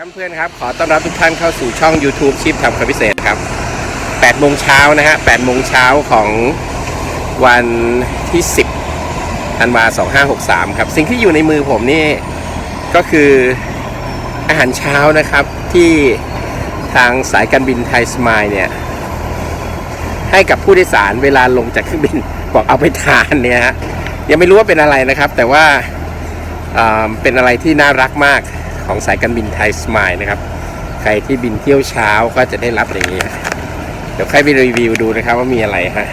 เพื่อนครับ ขอต้อนรับทุกท่านเข้าสู่ช่อง YouTube ชิปทำคำพิเศษครับ8โมงเช้านะฮะ8โมงเช้าของวันที่ 10ธันวา2563 ครับ สิ่งที่อยู่ในมือผมนี่ก็คืออาหารเช้านะครับที่ทางสายการบินไทยสมายเนี่ย ให้กับผู้โดยสารเวลาลงจากเครื่องบินบอกเอาไปทานเนี่ยฮะยังไม่รู้ว่าเป็นอะไรนะครับ แต่ว่าอ่าเป็นอะไรที่น่ารักมาก ของสายการบินไทยสมายนะครับ ใครที่บินเที่ยวเช้าก็จะได้รับอย่างนี้เดี๋ยวใครไปรีวิวดูนะครับว่ามีอะไรฮะ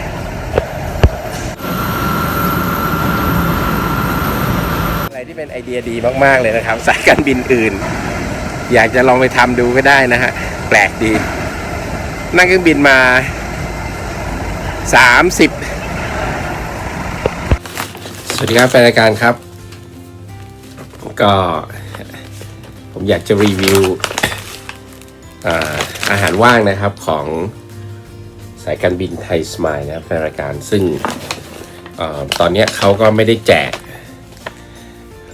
อะไรที่เป็นไอเดียดีมาก ๆ เลยนะครับ สายการบินอื่น อยากจะลองไปทำดูก็ได้นะฮะ แปลกดี นั่งเครื่องบินมา 30 สวัสดีครับแฟนรายการครับ ก็ ผมอยากจะรีวิวอาหารว่างนะครับของสายการบินไทยสมายนะครับแฟนรายการซึ่งอตอนนี้เขาก็ไม่ได้แจก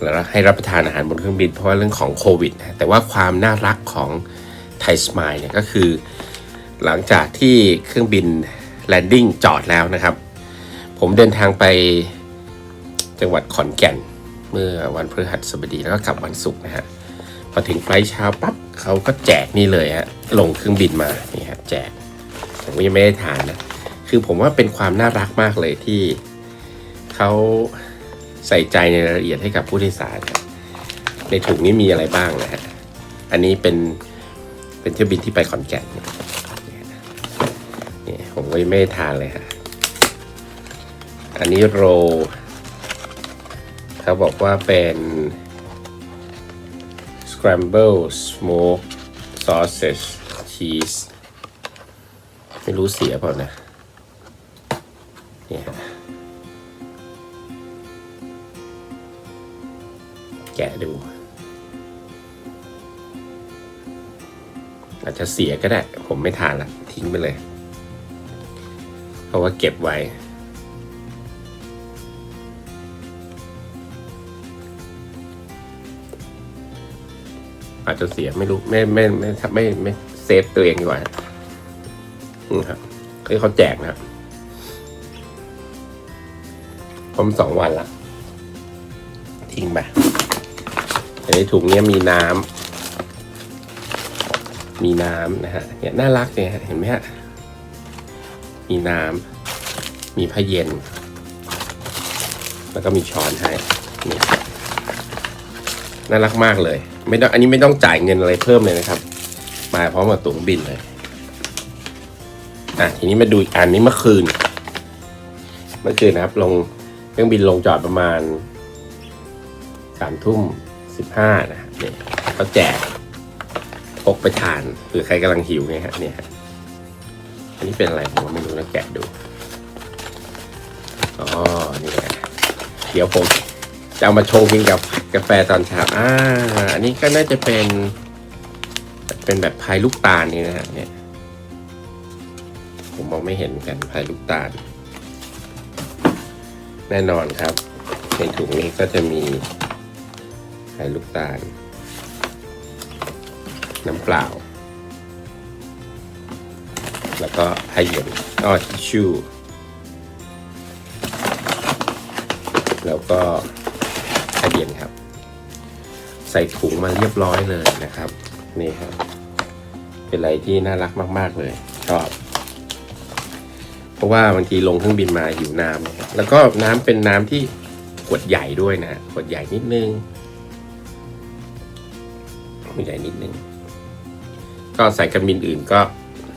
แล้วให้รับประทานอาหารบนเครื่องบินเพราะว่าเรื่องของโควิดนะแต่ว่าความน่ารักของไทยสมายเนี่ยก็คือ หลังจากที่เครื่องบินแลนดิ้งจอดแล้วนะครับ ผมเดินทางไปจังหวัดขอนแก่น เมื่อวันพฤหัสบดีแล้วก็กลับวันศุกร์นะฮะ พอถึงไฟล์เช้าปั๊บเขาก็แจกนี่เลยฮะลงเครื่องบินมานี่ฮะแจกผมยังไม่ได้ทานนะคือผมว่าเป็นความน่ารักมากเลยที่เขาใส่ใจในรายละเอียดให้กับผู้โดยสารครับในถุงนี้มีอะไรบ้างนะฮะอันนี้เป็นเป็นเที่ยวบินที่ไปขอนแก่นนี่ผมก็ยังไม่ได้ทานเลยฮะอันนี้โรเขาบอกว่าเป็น scramble smoke sausage cheese ไม่รู้เสียเปล่านะนี่ฮะแกะดู อาจจะเสียก็ได้ ผมไม่ทานละทิ้งไปเลย เพราะว่าเก็บไว้ อาจจะเสียไม่รู้ไม่ไม่ไม่ไม่ไม่ไมเซฟตัวเองดีกว่าอืมครับคือเขาแจกนะครับผมสองวันละทิ้งไปในถุงเนี้ยมีน้ำมีน้ำนะฮะเนี่ยน่ารักเนี่ยฮะเห็นไหมฮะมีน้ำมีผ้าเย็น แล้วก็มีช้อนให้นี่ น่ารักมากเลย ไม่ต้องอันนี้ไม่ต้องจ่ายเงินอะไรเพิ่มเลยนะครับ มาพร้อมกับตั๋วเครื่องบินเลยอะทีนี้มาดูอีกอันนี้เมื่อคืน เมื่อคืนนะครับ ลงเครื่องบินลงจอดประมาณสามทุ่มสิบห้านะเนี่ยเขาแจกพกไปทานเผื่อใครกำลังหิวไงฮะเนี่ยอันนี้เป็นอะไรผมก็ไม่รู้นะแกะดูอ๋อนี่แหละเดี๋ยวผมจะเอามาชงกินกับ กาแฟตอนเช้าอ่าอันนี้ก็น่าจะเป็น เป็นแบบพายลูกตาลนี่นะฮะเนี่ย ผมมองไม่เห็นกันพายลูกตาล แน่นอนครับ ในถุงนี้ก็จะมีพายลูกตาล น้ำเปล่า แล้วก็ผ้าเย็นอ้อทิชชู่แล้วก็ผ้าเย็นครับ ใส่ถุงมาเรียบร้อยเลยนะครับ นี่ครับเป็นอะไรที่น่ารักมาก ๆเลยชอบเพราะว่าบางทีลงเครื่องบินมาหิวน้ำแล้วก็น้ำเป็นน้ำที่ขวดใหญ่ด้วยนะขวดใหญ่นิดนึงขวดใหญ่นิดนึงก็สายการบินอื่นก็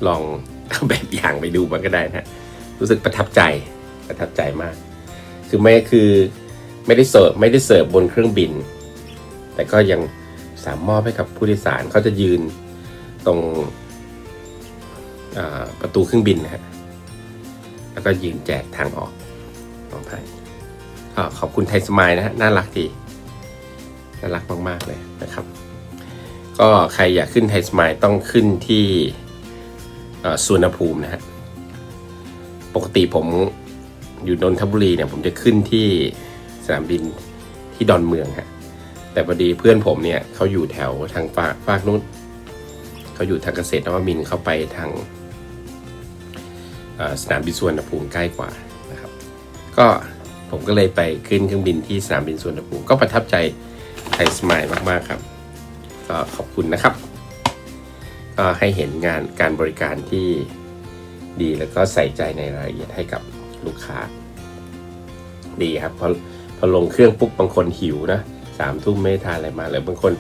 ลองแบบอย่างไปดูมันก็ได้นะ รู้สึกประทับใจประทับใจมาก คือไม่คือไม่ได้เสิร์ฟไม่ได้เสิร์ฟบนเครื่องบิน แต่ก็ยังสามารถให้กับผู้โดยสารเขาจะยืนตรงประตูเครื่องบินนะฮะแล้วก็ยืนแจกทางออกของไทยก็ขอบคุณไทยสมายนะฮะน่ารักดีน่ารักมาก ๆ เลยนะครับ ก็ใครอยากขึ้นไทยสมายต้องขึ้นที่สุวรรณภูมินะฮะปกติผมอยู่นนทบุรีเนี่ยผมจะขึ้นที่สนามบินที่ดอนเมืองฮะ แต่พอดีเพื่อนผมเนี่ยเขาอยู่แถวทางฝากฝากนู้นเขาอยู่ทางเกษตรนวมินเขาไปทางสนามบินสุวรรณภูมิใกล้กว่านะครับ ก็ผมก็เลยไปขึ้นเครื่องบินที่สนามบินสุวรรณภูมิก็ประทับใจไทยสมายมาก ๆ ครับ ก็ขอบคุณนะครับ ก็ให้เห็นงานการบริการที่ดีแล้วก็ใส่ใจในรายละเอียดให้กับลูกค้า ดีครับพอพอลงเครื่องปุ๊บบางคนหิวนะ สามทุ่มไม่ทานอะไรมาหรือบางคน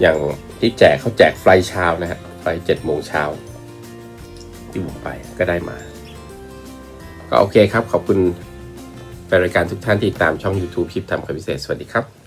อย่างที่แจกเขาแจกไฟเช้านะฮะไฟเจ็ดโมงเช้าที่ผมไปก็ได้มา ก็โอเคครับ ขอบคุณแฟนรายการทุกท่านที่ตามช่อง YouTube คลิปทำคำพิเศษ สวัสดีครับ